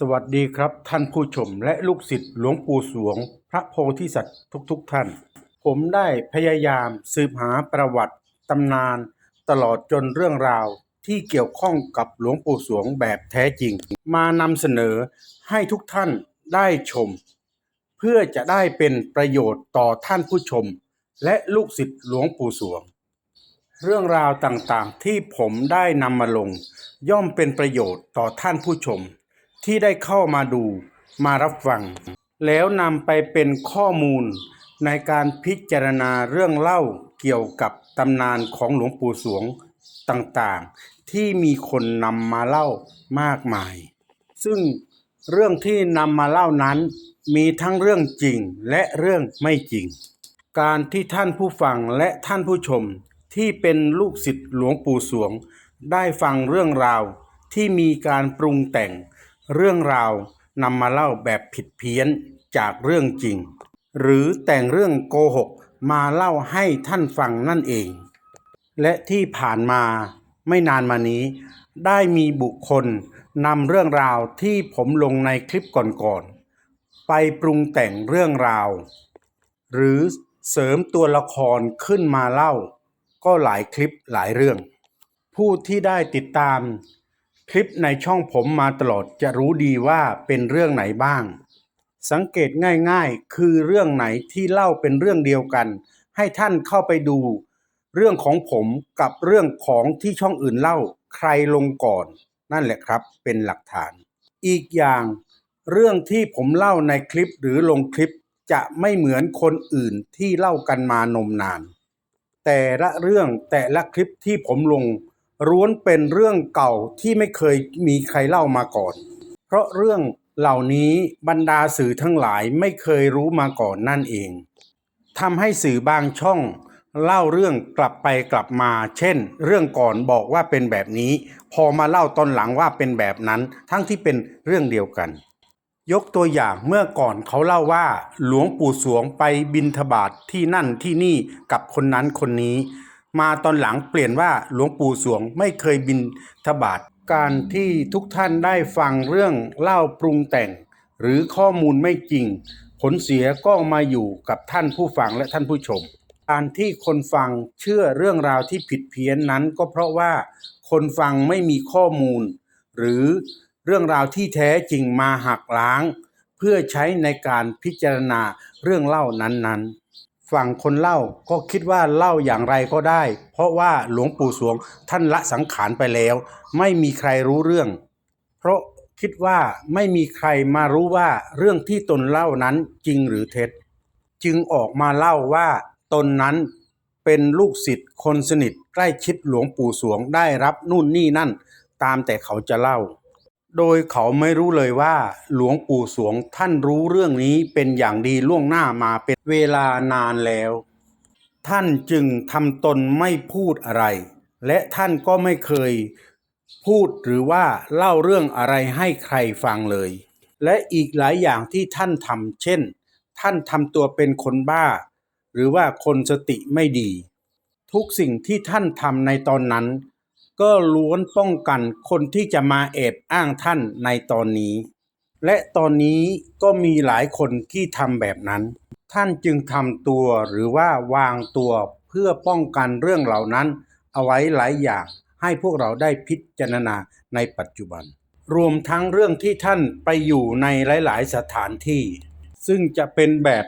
สวัสดีครับท่านผู้ชมและลูกศิษย์หลวงปู่สวง พระโพธิสัตว์ทุกๆทท่าน ผมได้พยายามสืบหาประวัติตำนาน ตลอดจนเรื่องราวที่เกี่ยวข้องกับหลวงปู่สวงแบบแท้จริง มานำเสนอให้ทุกท่านได้ชม เพื่อจะได้เป็นประโยชน์ต่อท่านผู้ชม และลูกศิษย์หลวงปู่สวง เรื่องราวต่างๆที่ผมได้นำมาลง ย่อมเป็นประโยชน์ต่อท่านผู้ชม ที่ได้เข้ามาดูมารับฟัง แล้วนำไปเป็นข้อมูลในการพิจารณาเรื่องเล่าเกี่ยวกับตำนานของหลวงปู่สวงต่างๆ ที่มีคนนำมาเล่ามากมาย ซึ่งเรื่องที่นำมาเล่านั้นมีทั้งเรื่องจริงและเรื่องไม่จริง การที่ท่านผู้ฟังและท่านผู้ชมที่เป็นลูกศิษย์หลวงปู่สวง ได้ฟังเรื่องราวที่มีการปรุงแต่ง เรื่องราวนำมาเล่าแบบผิดเพี้ยนจากเรื่องจริง หรือแต่งเรื่องโกหกมาเล่าให้ท่านฟังนั่นเอง และที่ผ่านมาไม่นานมานี้ ได้มีบุคคลนำเรื่องราวที่ผมลงในคลิปก่อนๆ ไปปรุงแต่งเรื่องราว หรือเสริมตัวละครขึ้นมาเล่า ก็หลายคลิปหลายเรื่อง ผู้ที่ได้ติดตาม คลิปในช่องผมมาตลอดจะรู้ดีว่าเป็นเรื่องไหนบ้าง สังเกตง่ายๆ คือเรื่องไหนที่เล่าเป็นเรื่องเดียวกัน ให้ท่านเข้าไปดู เรื่องของผมกับเรื่องของที่ช่องอื่นเล่าใครลงก่อน นั่นแหละครับเป็นหลักฐาน อีกอย่าง เรื่องที่ผมเล่าในคลิปหรือลงคลิปจะไม่เหมือนคนอื่นที่เล่ากันมานมนาน แต่ละเรื่องแต่ละคลิปที่ผมลง ล้วนเป็นเรื่องเก่าที่ไม่เคยมีใครเล่ามาก่อน เพราะเรื่องเหล่านี้บรรดาสื่อทั้งหลายไม่เคยรู้มาก่อนนั่นเองทำให้สื่อบางช่องเล่าเรื่องกลับไปกลับมา เช่น เรื่องก่อนบอกว่าเป็นแบบนี้ พอมาเล่าตอนหลังว่าเป็นแบบนั้น ทั้งที่เป็นเรื่องเดียวกัน ยกตัวอย่างเมื่อก่อนเขาเล่าว่า หลวงปู่สวงไปบินทบาทที่นั่นที่นี่กับคนนั้นคนนี้ มาตอนหลังเปลี่ยนว่าหลวงปู่สวงไม่เคยบินทบาทการที่ทุกท่านได้ฟังเรื่องเล่าปรุงแต่ง หรือข้อมูลไม่จริง ผลเสียก็มาอยู่กับท่านผู้ฟังและท่านผู้ชม การที่คนฟังเชื่อเรื่องราวที่ผิดเพี้ยนนั้นก็เพราะว่าคนฟังไม่มีข้อมูล หรือเรื่องราวที่แท้จริงมาหักล้าง เพื่อใช้ในการพิจารณาเรื่องเล่านั้นๆ ฝั่งคนเล่าก็คิดว่าเล่าอย่างไรก็ได้ เพราะว่าหลวงปู่สวงท่านละสังขารไปแล้ว ไม่มีใครรู้เรื่อง เพราะคิดว่าไม่มีใครมารู้ว่าเรื่องที่ตนเล่านั้นจริงหรือเท็จ จึงออกมาเล่าว่าตนนั้นเป็นลูกศิษย์คนสนิทใกล้ชิดหลวงปู่สวงได้รับนู่นนี่นั่น ตามแต่เขาจะเล่า โดยเขาไม่รู้เลยว่า หลวงปู่สวงท่านรู้เรื่องนี้เป็นอย่างดีล่วงหน้ามาเป็นเวลานานแล้ว ท่านจึงทำตนไม่พูดอะไร และท่านก็ไม่เคยพูดหรือว่าเล่าเรื่องอะไรให้ใครฟังเลย และอีกหลายอย่างที่ท่านทำเช่น ท่านทำตัวเป็นคนบ้า หรือว่าคนสติไม่ดี ทุกสิ่งที่ท่านทำในตอนนั้น ก็ล้วนป้องกันคนที่จะมาแอบอ้างท่านในตอนนี้ และตอนนี้ก็มีหลายคนที่ทำแบบนั้น ท่านจึงทำตัวหรือว่าวางตัวเพื่อป้องกันเรื่องเหล่านั้น เอาไว้หลายอย่างให้พวกเราได้พิจารณาในปัจจุบัน รวมทั้งเรื่องที่ท่านไปอยู่ในหลาย ๆ สถานที่ ซึ่งจะเป็นแบบ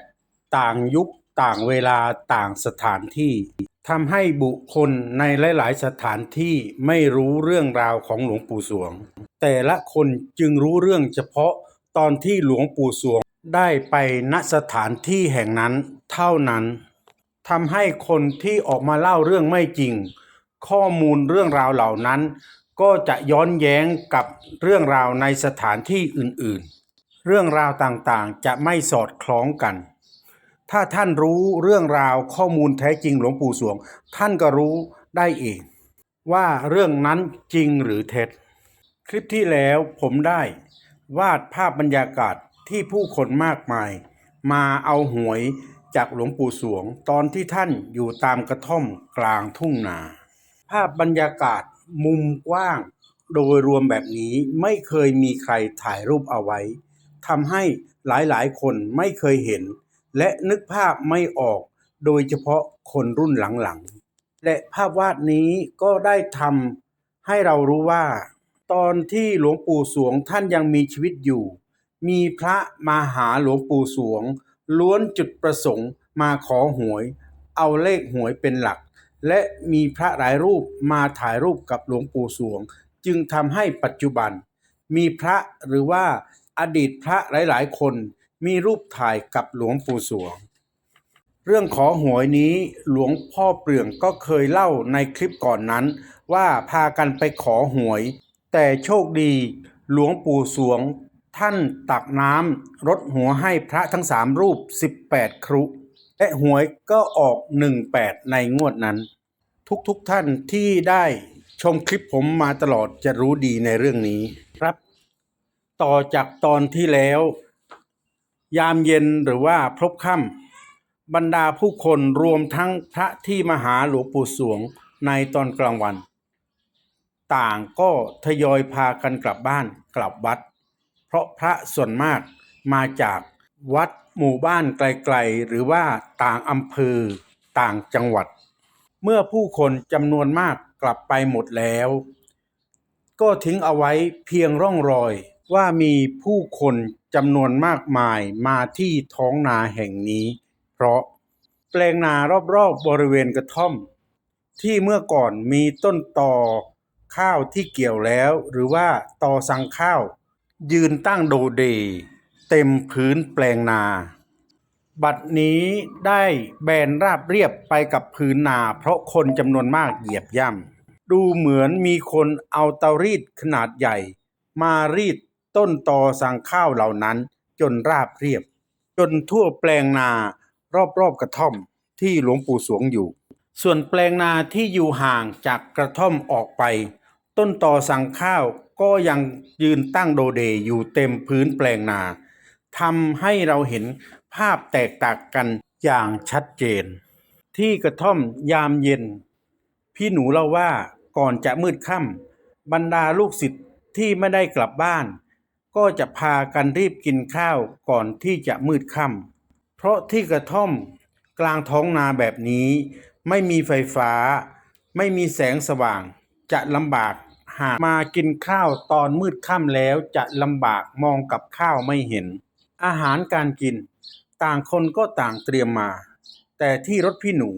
ต่างยุคต่างเวลาต่างสถานที่ ทำให้บุคคลในหลาย ๆ สถานที่ไม่รู้เรื่องราวของหลวงปู่สวง แต่ละคนจึงรู้เรื่องเฉพาะตอนที่หลวงปู่สวงได้ไปณสถานที่แห่งนั้นเท่านั้นทำให้คนที่ออกมาเล่าเรื่องไม่จริง ข้อมูลเรื่องราวเหล่านั้น ก็จะย้อนแย้งกับเรื่องราวในสถานที่อื่น ๆ เรื่องราวต่าง ๆ จะไม่สอดคล้องกัน ถ้าท่านรู้เรื่องราวข้อมูลแท้จริงหลวงปู่สวง ท่านก็รู้ได้เอง ว่าเรื่องนั้นจริงหรือเท็จ คลิปที่แล้วผมได้ วาดภาพบรรยากาศที่ผู้คนมากมาย มาเอาหวยจากหลวงปู่สวง ตอนที่ท่านอยู่ตามกระท่อมกลางทุ่งนา ภาพบรรยากาศมุมกว้าง โดยรวมแบบนี้ไม่เคยมีใครถ่ายรูปเอาไว้ทำให้หลายๆ คนไม่เคยเห็น และนึกภาพไม่ออกโดยเฉพาะคนรุ่นหลังๆ และภาพวาดนี้ก็ได้ทำให้เรารู้ว่า ตอนที่หลวงปู่สวงท่านยังมีชีวิตอยู่ มีพระมาหาหลวงปู่สวง ล้วนจุดประสงค์มาขอหวย เอาเลขหวยเป็นหลัก และมีพระหลายรูปมาถ่ายรูปกับหลวงปู่สวง จึงทำให้ปัจจุบัน มีพระหรือว่าอดีตพระหลายๆ คน มีรูปถ่ายกับหลวงปู่สวง เรื่องขอหวยนี้หลวงพ่อเปลืองก็เคยเล่าในคลิปก่อนนั้น ว่าพากันไปขอหวย แต่โชคดีหลวงปู่สวง ท่านตักน้ำรดหัวให้พระทั้งสามรูป 18 ครุ และหวยก็ออก 18 ในงวดนั้น ทุกๆทท่านที่ได้ชมคลิปผมมาตลอดจะรู้ดีในเรื่องนี้ครับ ต่อจากตอนที่แล้ว ยามเย็นหรือว่าพลบค่ำบรรดาผู้คนรวมทั้งพระที่มาหาหลวงปู่สวงในตอนกลางวัน ต่างก็ทยอยพากันกลับบ้านกลับวัด เพราะพระส่วนมากมาจากวัดหมู่บ้านไกลๆ หรือว่าต่างอำเภอต่างจังหวัด เมื่อผู้คนจำนวนมากกลับไปหมดแล้ว ก็ทิ้งเอาไว้เพียงร่องรอย ว่ามีผู้คนจำนวนมากมายมาที่ท้องนาแห่งนี้ เพราะแปลงนารอบๆบริเวณกระท่อม ที่เมื่อก่อนมีต้นตอข้าวที่เกี่ยวแล้ว หรือว่าตอสังข้าว ยืนตั้งโดเด เต็มพื้นแปลงนา บัดนี้ได้แบนราบเรียบไปกับพื้นนา เพราะคนจำนวนมากเหยียบย่ำดูเหมือนมีคนเอาเตารีดขนาดใหญ่ มารีด ต้นตอสังข้าวเหล่านั้นจนราบเรียบ จนทั่วแปลงนารอบๆกระท่อมที่หลวงปู่สวงอยู่ ส่วนแปลงนาที่อยู่ห่างจากกระท่อมออกไป ต้นตอสังข้าวก็ยังยืนตั้งโดเดอยู่เต็มพื้นแปลงนาทำให้เราเห็นภาพแตกต่างกันอย่างชัดเจน ที่กระท่อมยามเย็น พี่หนูเล่าว่าก่อนจะมืดค่ำบรรดาลูกศิษย์ที่ไม่ได้กลับบ้าน ก็จะพากันรีบกินข้าวก่อนที่จะมืดค่ำเพราะที่กระท่อมกลางท้องนาแบบนี้ไม่มีไฟฟ้า ไม่มีแสงสว่าง จะลำบากหากมากินข้าวตอนมืดค่ำแล้วจะลำบากมองกับข้าวไม่เห็น อาหารการกิน ต่างคนก็ต่างเตรียมมา แต่ที่รถพี่หนู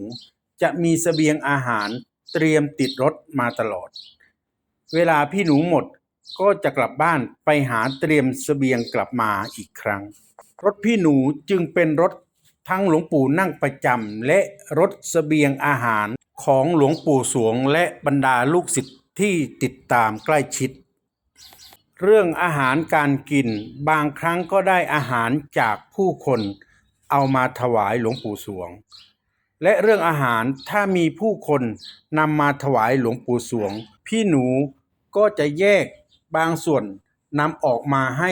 จะมีเสบียงอาหารเตรียมติดรถมาตลอด เวลาพี่หนูหมด ก็จะกลับบ้านไปหาเตรียมเสบียงกลับมาอีกครั้ง รถพี่หนูจึงเป็นรถทั้งหลวงปู่นั่งประจำและรถเสบียงอาหารของหลวงปู่สวงและบรรดาลูกศิษย์ที่ติดตามใกล้ชิด เรื่องอาหารการกินบางครั้งก็ได้อาหารจากผู้คนเอามาถวายหลวงปู่สวง และเรื่องอาหารถ้ามีผู้คนนำมาถวายหลวงปู่สวง พี่หนูก็จะแยก บางส่วนนำออกมาให้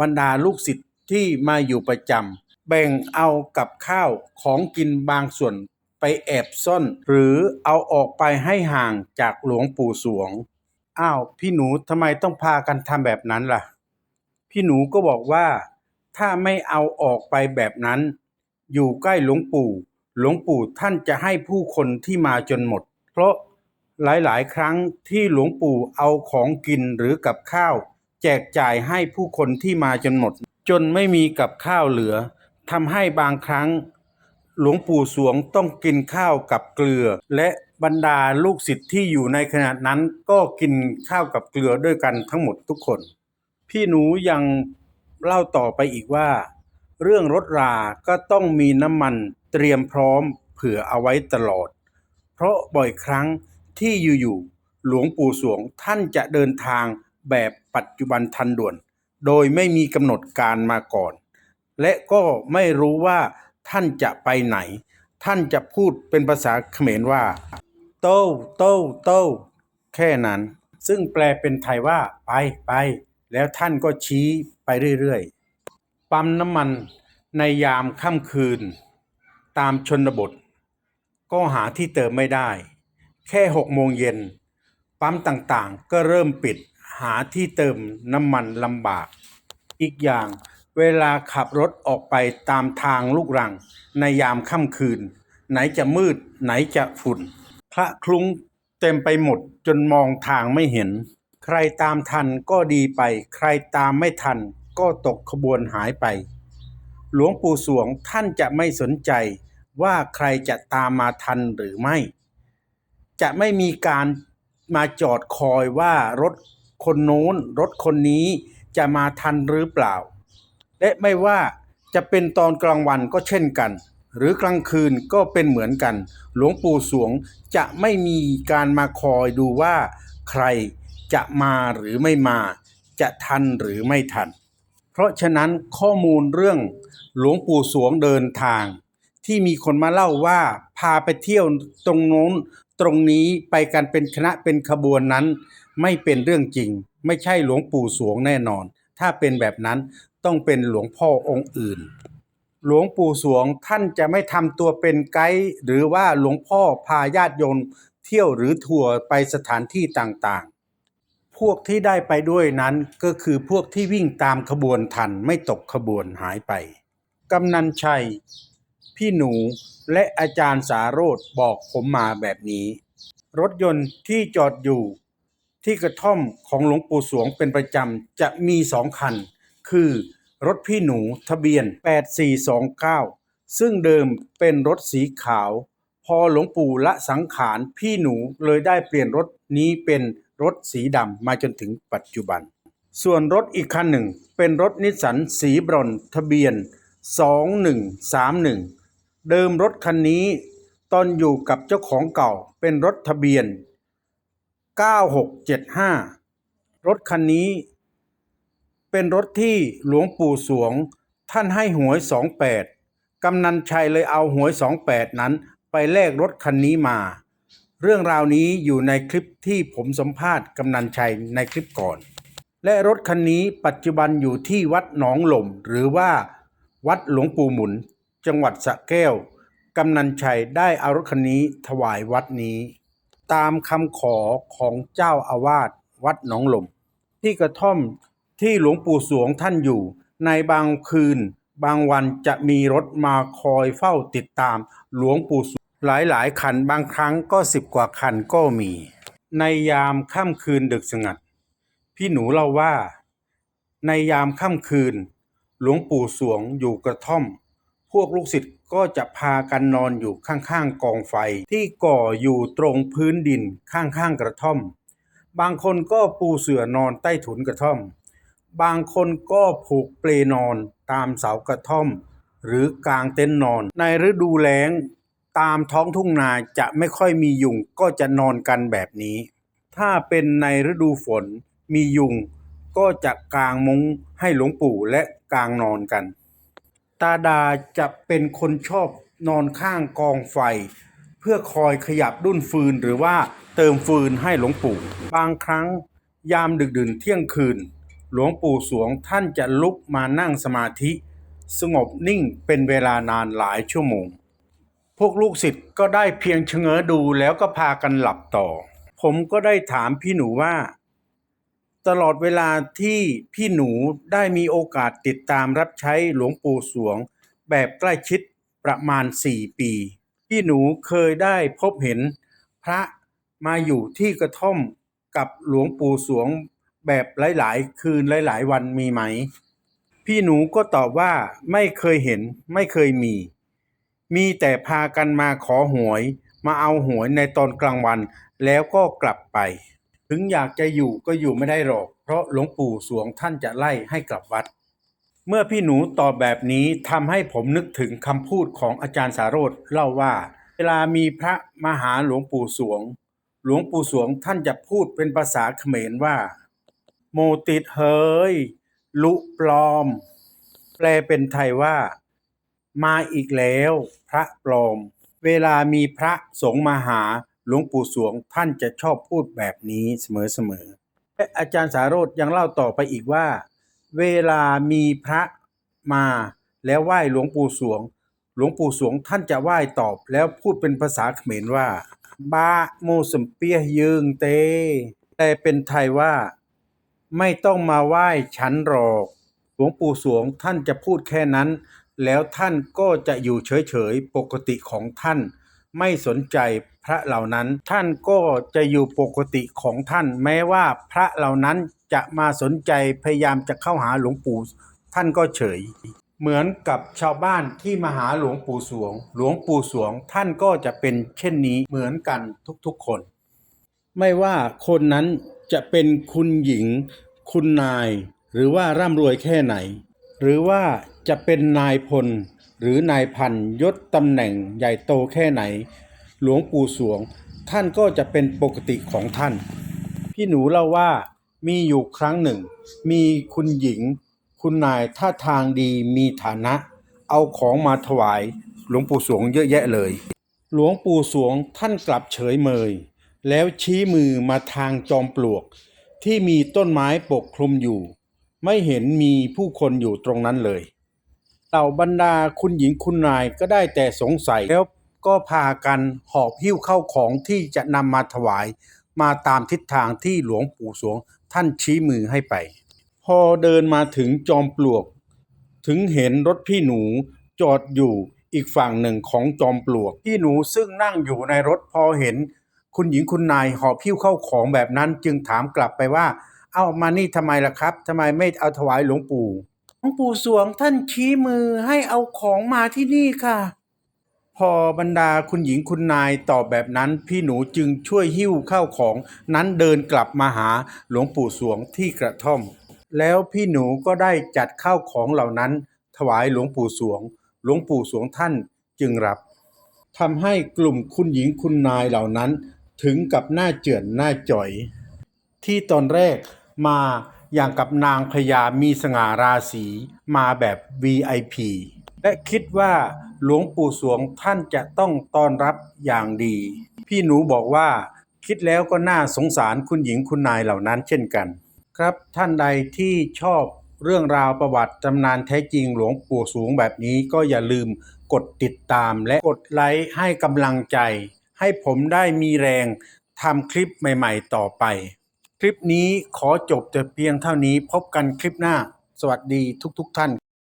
บรรดาลูกศิษย์ที่มาอยู่ประจำแบ่งเอากับข้าวของกินบางส่วนไปแอบซ่อน หรือเอาออกไปให้ห่างจากหลวงปู่สวง อ้าวพี่หนูทำไมต้องพากันทำแบบนั้นล่ะ พี่หนูก็บอกว่า ถ้าไม่เอาออกไปแบบนั้น อยู่ใกล้หลวงปู่ หลวงปู่ท่านจะให้ผู้คนที่มาจนหมด เพราะ หลายๆ ครั้งที่หลวงปู่เอาของกินหรือกับข้าว แจกจ่ายให้ผู้คนที่มาจนหมด จนไม่มีกับข้าวเหลือทำให้บางครั้ง หลวงปู่สวงต้องกินข้าวกับเกลือ และบรรดาลูกศิษย์ที่อยู่ในขณะนั้นก็กินข้าวกับเกลือด้วยกันทั้งหมดทุกคน พี่หนูยังเล่าต่อไปอีกว่า เรื่องรถราก็ต้องมีน้ำมันเตรียมพร้อมเผื่อเอาไว้ตลอด เพราะบ่อยครั้ง ที่อยู่ๆหลวงปู่สวงท่านจะเดินทางแบบปัจจุบันทันด่วน โดยไม่มีกำหนดการมาก่อน และก็ไม่รู้ว่าท่านจะไปไหน ท่านจะพูดเป็นภาษาเขมรว่า โต้โต้โต้แค่นั้น ซึ่งแปลเป็นไทยว่าไปไป แล้วท่านก็ชี้ไปเรื่อยๆ ปั๊มน้ำมันในยามค่ำคืน ตามชนบท ก็หาที่เติมไม่ได้ แค่หกโมงเย็น ปั๊มต่างๆ ก็เริ่มปิดหาที่เติมน้ำมันลำบาก อีกอย่างเวลาขับรถออกไปตามทางลูกรัง ในยามค่ำคืน ไหนจะมืด ไหนจะฝุ่นคละคลุ้งเต็มไปหมดจนมองทางไม่เห็น ใครตามทันก็ดีไป ใครตามไม่ทันก็ตกขบวนหายไป หลวงปู่สวงท่านจะไม่สนใจว่าใครจะตามมาทันหรือไม่ จะไม่มีการมาจอดคอยว่ารถคนโน้น รถคนนี้จะมาทันหรือเปล่า และไม่ว่าจะเป็นตอนกลางวันก็เช่นกัน หรือกลางคืนก็เป็นเหมือนกัน หลวงปู่สวงจะไม่มีการมาคอยดูว่า ใครจะมาหรือไม่มา จะทันหรือไม่ทัน เพราะฉะนั้นข้อมูลเรื่องหลวงปู่สวงเดินทาง ที่มีคนมาเล่าว่าพาไปเที่ยวตรงโน้น ตรงนี้ไปกันเป็นคณะเป็นขบวนนั้น ไม่เป็นเรื่องจริง ไม่ใช่หลวงปู่สวงแน่นอน ถ้าเป็นแบบนั้นต้องเป็นหลวงพ่อองค์อื่น หลวงปู่สวงท่านจะไม่ทำตัวเป็นไกด์หรือว่าหลวงพ่อพาญาติโยมเที่ยวหรือทัวร์ไปสถานที่ต่างๆ พวกที่ได้ไปด้วยนั้นก็คือพวกที่วิ่งตามขบวนทันไม่ตกขบวนหายไป กำนันชัย พี่หนู และอาจารย์สาโรธบอกผมมาแบบนี้ รถยนต์ที่จอดอยู่ที่กระท่อมของหลวงปู่สวงเป็นประจำจะมีสองคัน คือรถพี่หนูทะเบียน 8429 ซึ่งเดิมเป็นรถสีขาว พอหลวงปู่ละสังขารพี่หนูเลยได้เปลี่ยนรถนี้เป็นรถสีดำมาจนถึงปัจจุบัน ส่วนรถอีกคันหนึ่งเป็นรถนิสสันสีบรอนทะเบียน 2131 เดิมรถคันนี้ตอนอยู่กับเจ้าของเก่าเป็นรถทะเบียน 9675 รถคันนี้ เป็นรถที่หลวงปู่สวง ท่านให้หวย 28 กำนันชัยเลยเอาหวย 28 นั้นไปแลกรถคันนี้มา เรื่องราวนี้อยู่ในคลิปที่ผมสัมภาษณ์กำนันชัยในคลิปก่อน และรถคันนี้ปัจจุบันอยู่ที่วัดหนองหล่มหรือว่าวัดหลวงปู่หมุน จังหวัดสระแก้ว กำนันชัยได้เอารถคันนี้ถวายวัดนี้ ตามคำขอของเจ้าอาวาสวัดหนองหลมที่กระท่อมที่หลวงปู่สวงท่านอยู่ ในบางคืน บางวันจะมีรถมาคอยเฝ้าติดตามหลวงปู่สวงหลายหลายคันบางครั้งก็สิบกว่าคันก็มี ในยามค่ำคืนดึกสงัด พี่หนูเล่าว่า ในยามค่ำคืน หลวงปู่สวงอยู่กระท่อม พวกลูกศิษย์ก็จะพากันนอนอยู่ข้างๆกองไฟ ที่ก่ออยู่ตรงพื้นดินข้างๆกระท่อม บางคนก็ปูเสื่อนอนใต้ถุนกระท่อม บางคนก็ผูกเปลนอนตามเสากระท่อม หรือกลางเต็นท์นอน ในฤดูแล้งตามท้องทุ่งนาจะไม่ค่อยมียุงก็จะนอนกันแบบนี้ ถ้าเป็นในฤดูฝนมียุงก็จะกางมุ้งให้หลวงปู่และกางนอนกัน ตาดาจะเป็นคนชอบนอนข้างกองไฟ เพื่อคอยขยับดุ้นฟืนหรือว่าเติมฟืนให้หลวงปู่ บางครั้งยามดึกดื่นเที่ยงคืน หลวงปู่สวงท่านจะลุกมานั่งสมาธิ สงบนิ่งเป็นเวลานานหลายชั่วโมง พวกลูกศิษย์ก็ได้เพียงชะเง้อดูแล้วก็พากันหลับต่อ ผมก็ได้ถามพี่หนูว่า ตลอดเวลาที่พี่หนูได้มีโอกาสติดตามรับใช้หลวงปู่สวง แบบใกล้ชิดประมาณ 4 ปี พี่หนูเคยได้พบเห็นพระมาอยู่ที่กระท่อมกับหลวงปู่สวงแบบหลาย ๆ คืนหลาย ๆ วันมีไหม พี่หนูก็ตอบว่าไม่เคยเห็นไม่เคยมี มีแต่พากันมาขอหวย มาเอาหวยในตอนกลางวันแล้วก็กลับไป ถึงอยากจะอยู่ก็อยู่ไม่ได้หรอก เพราะหลวงปู่สวงท่านจะไล่ให้กลับวัด เมื่อพี่หนูตอบแบบนี้ทำให้ผมนึกถึงคำพูดของอาจารย์สาโรธเล่าว่า เวลามีพระมาหาหลวงปู่สวง หลวงปู่สวงท่านจะพูดเป็นภาษาเขมรว่า โมติดเฮยลุปลอม แปลเป็นไทยว่า มาอีกแล้ว พระปลอม เวลามีพระสงฆ์มาหา หลวงปู่สวงท่านจะชอบพูดแบบนี้เสมอๆและอาจารย์สารโรธยังเล่าต่อไปอีกว่า เวลามีพระมาแล้วไหว้หลวงปู่สวง หลวงปู่สวงท่านจะไหว้ตอบแล้วพูดเป็นภาษาเขมรว่าบาโมสมเปียยืงเตแต่เป็นไทยว่า ไม่ต้องมาไหว้ฉันหรอก หลวงปู่สวงท่านจะพูดแค่นั้น แล้วท่านก็จะอยู่เฉยๆปกติของท่าน ไม่สนใจพระเหล่านั้น ท่านก็จะอยู่ปกติของท่าน แม้ว่าพระเหล่านั้นจะมาสนใจพยายามจะเข้าหาหลวงปู่ ท่านก็เฉย เหมือนกับชาวบ้านที่มาหาหลวงปู่สวง หลวงปู่สวงท่านก็จะเป็นเช่นนี้เหมือนกันทุกๆคน ไม่ว่าคนนั้นจะเป็นคุณหญิง คุณนาย หรือว่าร่ำรวยแค่ไหน หรือว่าจะเป็นนายพล หรือนายพันยศตำแหน่งใหญ่โตแค่ไหน หลวงปู่สวง ท่านก็จะเป็นปกติของท่าน พี่หนูเล่าว่ามีอยู่ครั้งหนึ่ง มีคุณหญิง คุณนายท่าทางดีมีฐานะ เอาของมาถวาย หลวงปู่สวงเยอะแยะเลย หลวงปู่สวงท่านกลับเฉยเมย แล้วชี้มือมาทางจอมปลวก ที่มีต้นไม้ปกคลุมอยู่ ไม่เห็นมีผู้คนอยู่ตรงนั้นเลย เหล่าบรรดาคุณหญิงคุณนายก็ได้แต่สงสัยแล้วก็พากันหอบหิ้วเข้าของที่จะนำมาถวาย มาตามทิศทางที่หลวงปู่สวงท่านชี้มือให้ไป พอเดินมาถึงจอมปลวก ถึงเห็นรถพี่หนูจอดอยู่อีกฝั่งหนึ่งของจอมปลวก พี่หนูซึ่งนั่งอยู่ในรถพอเห็น คุณหญิงคุณนายหอบพิ้วเข้าของแบบนั้นจึงถามกลับไปว่า เอามานี่ทำไมล่ะครับทำไมไม่เอาถวายหลวงปู่ งปู่สวงท่านชี้มือให้เอาของมาที่นี่ค่ะ พอบรรดาคุณหญิงคุณนายตอบแบบนั้นพี่หนูจึงช่วยหิ้วข้าวของนั้นเดินกลับมาหาหลวงปู่สวงที่กระท่อม แล้วพี่หนูก็ได้จัดข้าวของเหล่านั้น ถวายหลวงปู่สวง หลวงปู่สวงท่านจึงรับทำให้กลุ่มคุณหญิงคุณนายเหล่านั้น ถึงกับหน้าเจือนหน้าจ่อย ที่ตอนแรกมา อย่างกับนางพญามีสง่าราศีมาแบบ VIP และคิดว่าหลวงปู่สวงท่านจะต้องต้อนรับอย่างดี พี่หนูบอกว่าคิดแล้วก็น่าสงสารคุณหญิงคุณนายเหล่านั้นเช่นกัน ครับท่านใดที่ชอบเรื่องราวประวัติตำนานแท้จริงหลวงปู่สวงแบบนี้ก็อย่าลืมกดติดตามและกดไลค์ให้กำลังใจ ให้ผมได้มีแรงทำคลิปใหม่ ๆ ต่อไป คลิปนี้ขอจบแต่เพียงเท่านี้พบกันคลิปหน้า สวัสดีทุกทุกท่าน